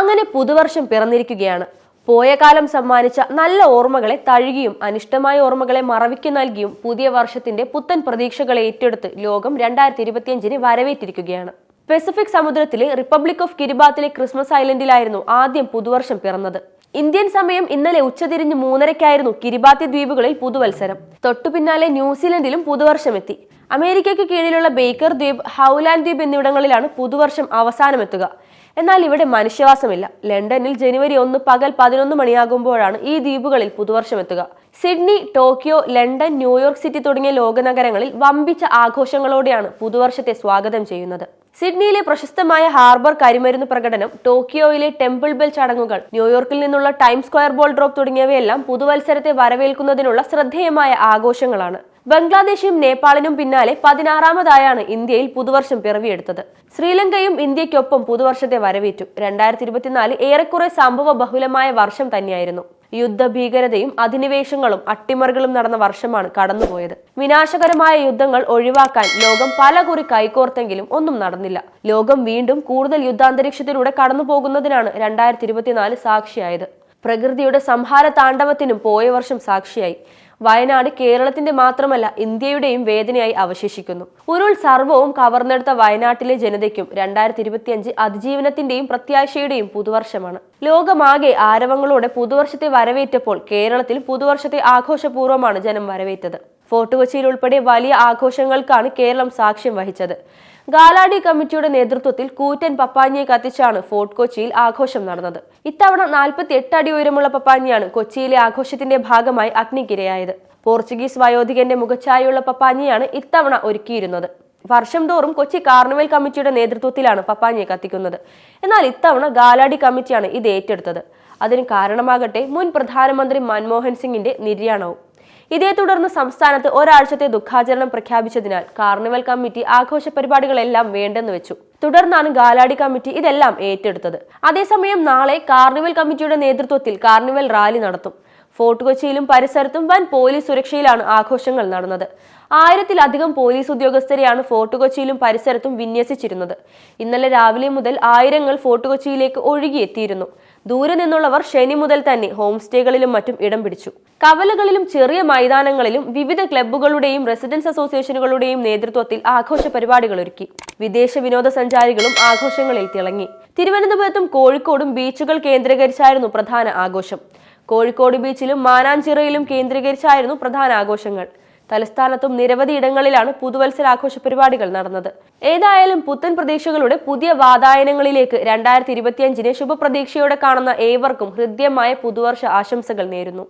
അങ്ങനെ പുതുവർഷം പിറന്നിരിക്കുകയാണ്. പോയ കാലം സമ്മാനിച്ച നല്ല ഓർമ്മകളെ തഴുകിയും അനിഷ്ടമായ ഓർമ്മകളെ മറവിക്ക് നൽകിയും പുതിയ വർഷത്തിന്റെ പുത്തൻ പ്രതീക്ഷകളെ ഏറ്റെടുത്ത് ലോകം രണ്ടായിരത്തി ഇരുപത്തിയഞ്ചിന് വരവേറ്റിരിക്കുകയാണ്. പെസഫിക് സമുദ്രത്തിലെ റിപ്പബ്ലിക് ഓഫ് കിരിബാത്തിലെ ക്രിസ്മസ് ഐലൻഡിലായിരുന്നു ആദ്യം പുതുവർഷം പിറന്നത്. ഇന്ത്യൻ സമയം ഇന്നലെ ഉച്ചതിരിഞ്ഞ് മൂന്നരയ്ക്കായിരുന്നു കിരിബാത്തി ദ്വീപുകളിൽ പുതുവത്സരം. തൊട്ടു പിന്നാലെ ന്യൂസിലൻഡിലും പുതുവർഷമെത്തി അമേരിക്കയ്ക്ക് കീഴിലുള്ള ബേക്കർ ദ്വീപ് ഹൗലാൻഡ് ദ്വീപ് എന്നിവിടങ്ങളിലാണ് പുതുവർഷം അവസാനമെത്തുക. എന്നാൽ ഇവിടെ മനുഷ്യവാസമില്ല. ലണ്ടനിൽ ജനുവരി ഒന്ന് പകൽ പതിനൊന്ന് മണിയാകുമ്പോഴാണ് ഈ ദ്വീപുകളിൽ പുതുവർഷം എത്തുക. Sydney Tokyo London New York city തുടങ്ങിയ ലോകനഗരങ്ങളിൽ വമ്പിച്ച ആഘോഷങ്ങളോടെയാണ് പുതുവർഷത്തെ സ്വാഗതം ചെയ്യുന്നത്. സിഡ്നിയിലെ പ്രശസ്തമായ ഹാർബർ കരിമരുന്ന് പ്രകടനം ടോക്കിയോയിലെ ടെമ്പിൾ ബെൽ ചടങ്ങുകൾ ന്യൂയോർക്കിൽ നിന്നുള്ള ടൈം സ്ക്വയർ ബോൾ ഡ്രോപ്പ് തുടങ്ങിയവയെല്ലാം പുതുവത്സരത്തെ വരവേൽക്കുന്നതിനുള്ള ശ്രദ്ധേയമായ ആഘോഷങ്ങളാണ്. ബംഗ്ലാദേശും നേപ്പാളിനും പിന്നാലെ പതിനാറാമതായാണ് ഇന്ത്യയിൽ പുതുവർഷം പിറവിയെടുത്തത്. ശ്രീലങ്കയും ഇന്ത്യയ്ക്കൊപ്പം പുതുവർഷത്തെ വരവേറ്റു. രണ്ടായിരത്തി ഇരുപത്തിനാല് ഏറെക്കുറെ സംഭവ ബഹുലമായ വർഷം തന്നെയായിരുന്നു. യുദ്ധഭീകരതയും അധിനിവേശങ്ങളും അട്ടിമറികളും നടന്ന വർഷമാണ് കടന്നുപോയത്. വിനാശകരമായ യുദ്ധങ്ങൾ ഒഴിവാക്കാൻ ലോകം പലകുറി കൈകോർത്തെങ്കിലും ഒന്നും നടന്നില്ല. ലോകം വീണ്ടും കൂടുതൽ യുദ്ധാന്തരീക്ഷത്തിലൂടെ കടന്നുപോകുന്നതിനാണ് രണ്ടായിരത്തി ഇരുപത്തിനാല് സാക്ഷിയായത്. പ്രകൃതിയുടെ സംഹാര താണ്ഡവത്തിനും പോയ വർഷം സാക്ഷിയായി. വയനാട് കേരളത്തിന്റെ മാത്രമല്ല ഇന്ത്യയുടെയും വേദനയായി അവശേഷിക്കുന്നു. ഉരുൾ സർവവും കവർന്നെടുത്ത വയനാട്ടിലെ ജനതയ്ക്കും രണ്ടായിരത്തി ഇരുപത്തിയഞ്ച് അതിജീവനത്തിന്റെയും പ്രത്യാശയുടെയും പുതുവർഷമാണ്. ലോകമാകെ ആരവങ്ങളോടെ പുതുവർഷത്തെ വരവേറ്റപ്പോൾ കേരളത്തിൽ പുതുവർഷത്തെ ആഘോഷപൂർവമാണ് ജനം വരവേറ്റത്. ഫോർട്ട് കൊച്ചിയിൽ ഉൾപ്പെടെ വലിയ ആഘോഷങ്ങൾക്കാണ് കേരളം സാക്ഷ്യം വഹിച്ചത്. ഗാലാഡി കമ്മിറ്റിയുടെ നേതൃത്വത്തിൽ കൂറ്റൻ പപ്പാഞ്ഞിയെ കത്തിച്ചാണ് ഫോർട്ട് കൊച്ചിയിൽ ആഘോഷം നടന്നത്. ഇത്തവണ നാൽപ്പത്തി എട്ട് അടി ഉയരമുള്ള പപ്പാഞ്ഞിയാണ് കൊച്ചിയിലെ ആഘോഷത്തിന്റെ ഭാഗമായി അഗ്നിക്കിരയായത്. പോർച്ചുഗീസ് വയോധികന്റെ മുഖച്ഛായയുള്ള പപ്പാഞ്ഞിയാണ് ഇത്തവണ ഒരുക്കിയിരുന്നത്. വർഷം തോറും കൊച്ചി കാർണിവൽ കമ്മിറ്റിയുടെ നേതൃത്വത്തിലാണ് പപ്പാഞ്ഞിയെ കത്തിക്കുന്നത്. എന്നാൽ ഇത്തവണ ഗാലാഡി കമ്മിറ്റിയാണ് ഇത് ഏറ്റെടുത്തത്. അതിന് കാരണമാകട്ടെ മുൻ പ്രധാനമന്ത്രി മൻമോഹൻ സിംഗിന്റെ നിര്യാണവും. ഇതേ തുടർന്ന് സംസ്ഥാനത്ത് ഒരാഴ്ചത്തെ ദുഃഖാചരണം പ്രഖ്യാപിച്ചതിനാൽ കാർണിവൽ കമ്മിറ്റി ആഘോഷ പരിപാടികളെല്ലാം വേണ്ടെന്ന് വെച്ചു. തുടർന്നാണ് ഗാലാടി കമ്മിറ്റി ഇതെല്ലാം ഏറ്റെടുത്തത്. അതേസമയം നാളെ കാർണിവൽ കമ്മിറ്റിയുടെ നേതൃത്വത്തിൽ കാർണിവൽ റാലി നടത്തും. ഫോർട്ട് കൊച്ചിയിലും പരിസരത്തും വൻ പോലീസ് സുരക്ഷയിലാണ് ആഘോഷങ്ങൾ നടന്നത്. ആയിരത്തിലധികം പോലീസ് ഉദ്യോഗസ്ഥരെയാണ് ഫോർട്ട് കൊച്ചിയിലും പരിസരത്തും വിന്യസിച്ചിരുന്നത്. ഇന്നലെ രാവിലെ മുതൽ ആയിരങ്ങൾ ഫോർട്ട് കൊച്ചിയിലേക്ക് ഒഴുകിയെത്തിയിരുന്നു. ദൂരെ നിന്നുള്ളവർ ശനി മുതൽ തന്നെ ഹോം സ്റ്റേകളിലും മറ്റും ഇടം പിടിച്ചു. കവലകളിലും ചെറിയ മൈതാനങ്ങളിലും വിവിധ ക്ലബ്ബുകളുടെയും റെസിഡൻസ് അസോസിയേഷനുകളുടെയും നേതൃത്വത്തിൽ ആഘോഷ പരിപാടികൾ ഒരുക്കി. വിദേശ വിനോദസഞ്ചാരികളും ആഘോഷങ്ങളിൽ തിളങ്ങി. തിരുവനന്തപുരത്തും കോഴിക്കോടും ബീച്ചുകൾ കേന്ദ്രീകരിച്ചായിരുന്നു പ്രധാന ആഘോഷം. കോഴിക്കോട് ബീച്ചിലും മാനാഞ്ചിറയിലും കേന്ദ്രീകരിച്ചായിരുന്നു പ്രധാന ആഘോഷങ്ങൾ. തലസ്ഥാനത്തും നിരവധി ഇടങ്ങളിലാണ് പുതുവത്സരാഘോഷ പരിപാടികൾ നടന്നത്. ഏതായാലും പുത്തൻ പ്രതീക്ഷകളുടെ പുതിയ വാതായനങ്ങളിലേക്ക് രണ്ടായിരത്തി ഇരുപത്തിയഞ്ചിനെ ശുഭപ്രതീക്ഷയോടെ കാണുന്ന ഏവർക്കും ഹൃദ്യമായ പുതുവർഷ ആശംസകൾ നേരുന്നു.